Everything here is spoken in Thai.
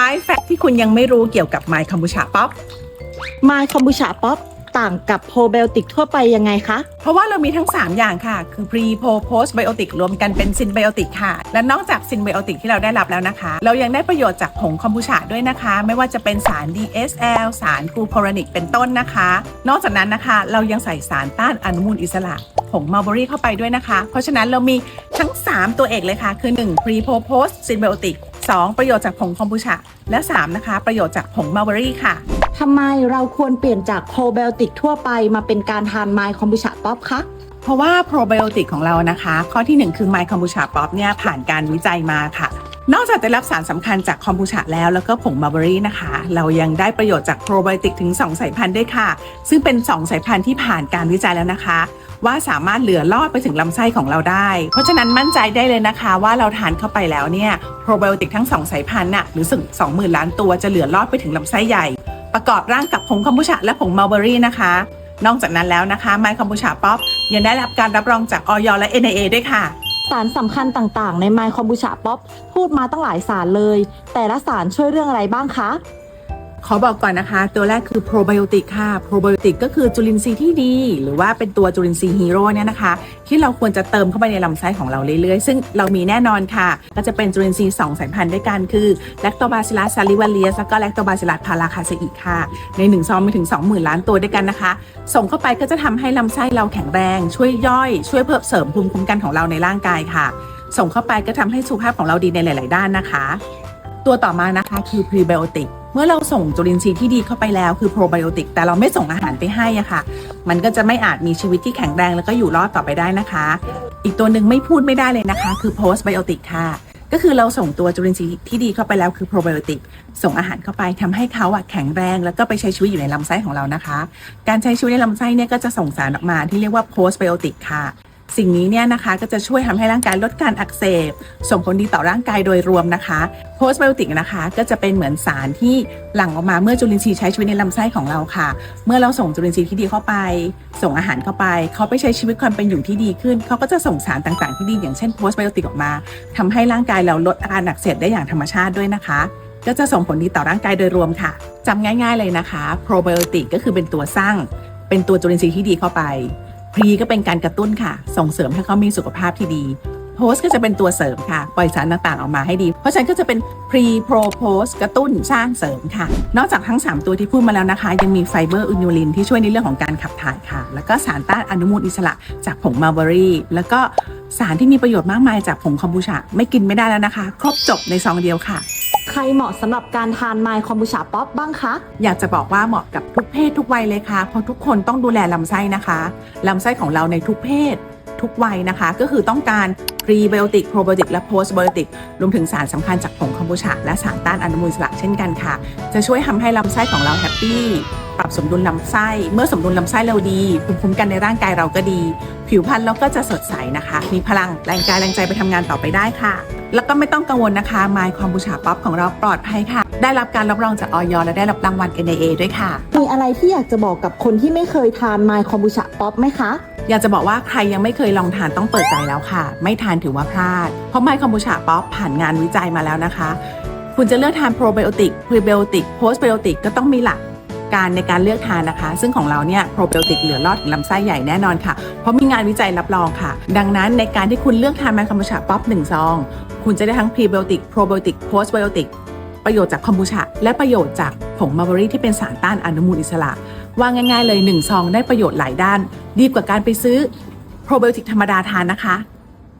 5 fact ที่คุณยังไม่รู้เกี่ยวกับไมค์คอมบูชาป๊อป มาคอมบูชาป๊อปต่างกับโพไบโอติกทั่วไปยังไงคะ เพราะว่าเรามีทั้ง 3 อย่างค่ะ คือ pre pro post biotic รวมกันเป็น synbiotic ค่ะ และนอกจาก synbiotic ที่เราได้รับแล้วนะคะ เรายังได้ประโยชน์จากผงคอมบูชาด้วยนะคะ ไม่ว่าจะเป็นสาร DSL สารกลูโครนิกเป็นต้นนะคะ นอกจากนั้นนะคะ เรายังใส่สารต้านอนุมูลอิสระผงมัลเบอรี่เข้าไปด้วยนะคะ เพราะฉะนั้นเรามีทั้ง 3 ตัวเอกเลยค่ะ คือ 1 pre pro post synbiotic 2 ประโยชน์จากผงคอมบูชาและ 3 นะคะ ประโยชน์จากผงมัลเบอรี่ค่ะทำไมเราควรเปลี่ยนจากโพไบโอติกทั่วไปมาเป็นการทานไมคอมบูชาป๊อปคะเพราะว่าโปรไบโอติกของเรานะคะ ข้อที่ 1 คือไมคอมบูชาป๊อปเนี่ยผ่านการวิจัยมาค่ะ นอกจากจะรับสารสำคัญจากคอมบูชาแล้วแล้วก็ผงมาร์เบอรี่นะคะ เรายังได้ประโยชน์จากโปรไบโอติกถึง 2 สายพันธุ์ด้วยค่ะ ซึ่งเป็น 2 สายพันธุ์ที่ผ่านการวิจัยแล้วนะคะ ว่าสามารถเหลือรอดไปถึงลำไส้ของเราได้ เพราะฉะนั้นมั่นใจได้เลยนะคะ ว่าเราทานเข้าไปแล้วเนี่ยโปรไบโอติกทั้ง 2 สายพันธุ์น่ะหรือสึง20,000ล้านตัวจะเหลือรอดไปถึงลำไส้ใหญ่ ประกอบร่างกับผงคอมบูชาและผงมัลเบอรี่นะคะนอกจากนั้นแล้วนะคะไมค์คอมบูชาป๊อปยังได้รับการรับรองจากออยและ NIA ด้วยค่ะ สารสำคัญต่างๆ ในไมคอมบูชาป๊อปพูดมาตั้งหลายสารเลย แต่ละสารช่วยเรื่องอะไรบ้างคะ ขอบอกก่อนนะคะ ตัวแรกคือโปรไบโอติกค่ะ โปรไบโอติกก็คือจุลินทรีย์ที่ดี หรือว่าเป็นตัวจุลินทรีย์ฮีโร่เนี่ยนะคะ ที่เราควรจะเติมเข้าไปในลำไส้ของเราเรื่อยๆ ซึ่งเรามีแน่นอนค่ะ ก็จะเป็นจุลินทรีย์2สายพันธุ์ด้วยกันคือแลคโตบาซิลัสซาลิวาเลียสแล้วก็แลคโตบาซิลัสพาราคาเซอีค่ะ ใน1ซองมีถึง 20,000 ล้านตัวด้วยกันนะคะ ส่งเข้าไปก็จะทำให้ลำไส้เราแข็งแรง ช่วยย่อย ช่วยเพิ่มเสริมภูมิคุ้มกันของเราในร่างกายค่ะ ส่งเข้าไปก็ทำให้สุขภาพของเราดีในหลาย ๆ ด้านนะคะ ตัวต่อมานะคะคือพรีไบโอติก เมื่อเราส่งจุลินทรีย์ที่ดีเข้าไปแล้วคือโปรไบโอติกแต่เราไม่ส่งอาหารไปให้อะค่ะ มันก็จะไม่อาจมีชีวิตที่แข็งแรงแล้วก็อยู่รอดต่อไปได้นะคะ อีกตัวหนึ่งไม่พูดไม่ได้เลยนะคะ คือโพสไบโอติกค่ะ ก็คือเราส่งตัวจุลินทรีย์ที่ดีเข้าไปแล้วคือโปรไบโอติกส่งอาหารเข้าไปทำให้เขาอะแข็งแรง แล้วก็ไปใช้ชีวิตอยู่ในลำไส้ของเรานะคะ การใช้ชีวิตในลำไส้เนี่ยก็จะส่งสารออกมาที่เรียกว่าโพสไบโอติกค่ะ สิ่งนี้เนี่ยนะคะก็จะช่วยทำให้ร่างกายลดการอักเสบ ส่งผลดีต่อร่างกายโดยรวมนะคะโพสไบโอติกนะคะก็จะเป็นเหมือนสารที่หลั่งออกมาเมื่อจุลินทรีย์ใช้ชีวิตในลำไส้ของเราค่ะ เมื่อเราส่งจุลินทรีย์ที่ดีเข้าไป ส่งอาหารเข้าไป เขาไปใช้ชีวิตความเป็นอยู่ที่ดีขึ้น เขาก็จะส่งสารต่างๆที่ดีอย่างเช่นโพสไบโอติกออกมาทำให้ร่างกายเราลดอาการอักเสบได้อย่างธรรมชาติด้วยนะคะก็จะส่งผลดีต่อร่างกายโดยรวมค่ะจำง่ายๆเลยนะคะ โปรไบโอติกก็คือเป็นตัวสร้าง เป็นตัวจุลินทรีย์ที่ดีเข้าไป พรีก็เป็นการกระตุ้นค่ะ ส่งเสริมให้เขามีสุขภาพที่ดีโพสก็จะเป็นตัวเสริมค่ะ ปล่อยสารต่างๆออกมาให้ดี เพราะฉะนั้นก็จะเป็นพรีโปรโพสกระตุ้นสร้างเสริมค่ะ นอกจากทั้ง 3 ตัวที่พูดมาแล้วนะคะ ยังมีไฟเบอร์อินูลินที่ช่วยในเรื่องของการขับถ่ายค่ะ แล้วก็สารต้านอนุมูลอิสระจากผงมาร์เบอรี่ แล้วก็สารที่มีประโยชน์มากมายจากผงคอมบูชา ไม่กินไม่ได้แล้วนะคะ ครบจบในซองเดียวค่ะ ใครเหมาะสำหรับการทานไมคอมบูชาป๊อปบ้างคะ อยากจะบอกว่าเหมาะกับทุกเพศทุกวัยเลยค่ะ เพราะทุกคนต้องดูแลลำไส้นะคะลำไส้ของเราในทุกเพศทุกวัยนะคะ ก็คือต้องการพรีไบโอติกโปรไบโอติกและโพสไบโอติกรวมถึงสารสำคัญจากผงคอมบูชาและสารต้านอนุมูลอิสระเช่นกันค่ะ จะช่วยทำให้ลำไส้ของเราแฮปปี้ ปรับสมดุลลำไส้ เมื่อสมดุลลำไส้เราดีภูมิคุ้มกันในร่างกายเราก็ดี ผิวพรรณเราก็จะสดใสนะคะ มีพลังแรงกายแรงใจไปทำงานต่อไปได้ค่ะ แล้วก็ไม่ต้องกังวลนะคะไมค์คอมบูชาป๊อปของเราปลอดภัยค่ะ ได้รับการรับรองจากออยและได้รับรางวัล NIA ด้วยค่ะ มีอะไรที่อยากจะบอกกับคนที่ไม่เคยทานไมคอมบูชาป๊อปไหมคะอยากจะบอกว่าใครยังไม่เคยลองทานต้องเปิดใจแล้วค่ะ ไม่ทานถือว่าพลาด เพราะไมค์คอมบูชาป๊อปผ่านงานวิจัยมาแล้วนะคะ คุณจะเลือกทานโปรไบโอติกพรีไบโอติกโพสไบโอติกก็ต้องมีหลัก การในการเลือกทานนะคะ ซึ่งของเราเนี่ยโปรไบโอติกเหลือรอดถึงลำไส้ใหญ่แน่นอนค่ะ เพราะมีงานวิจัยรับรองค่ะ ดังนั้นในการที่คุณเลือกทานไมค์คอมบูชาป๊อปหนึ่งซอง คุณจะได้ทั้งพรีไบโอติกโปรไบโอติกโพสไบโอติกประโยชน์จากคอมบูชาและประโยชน์จากผงมาร์เบอรี่ที่เป็นสารต้านอนุมูลอิสระ ว่าง่าย ๆ เลย1ซองได้ประโยชน์หลายด้าน ดีกว่าการไปซื้อโปรไบโอติกธรรมดาทานนะคะ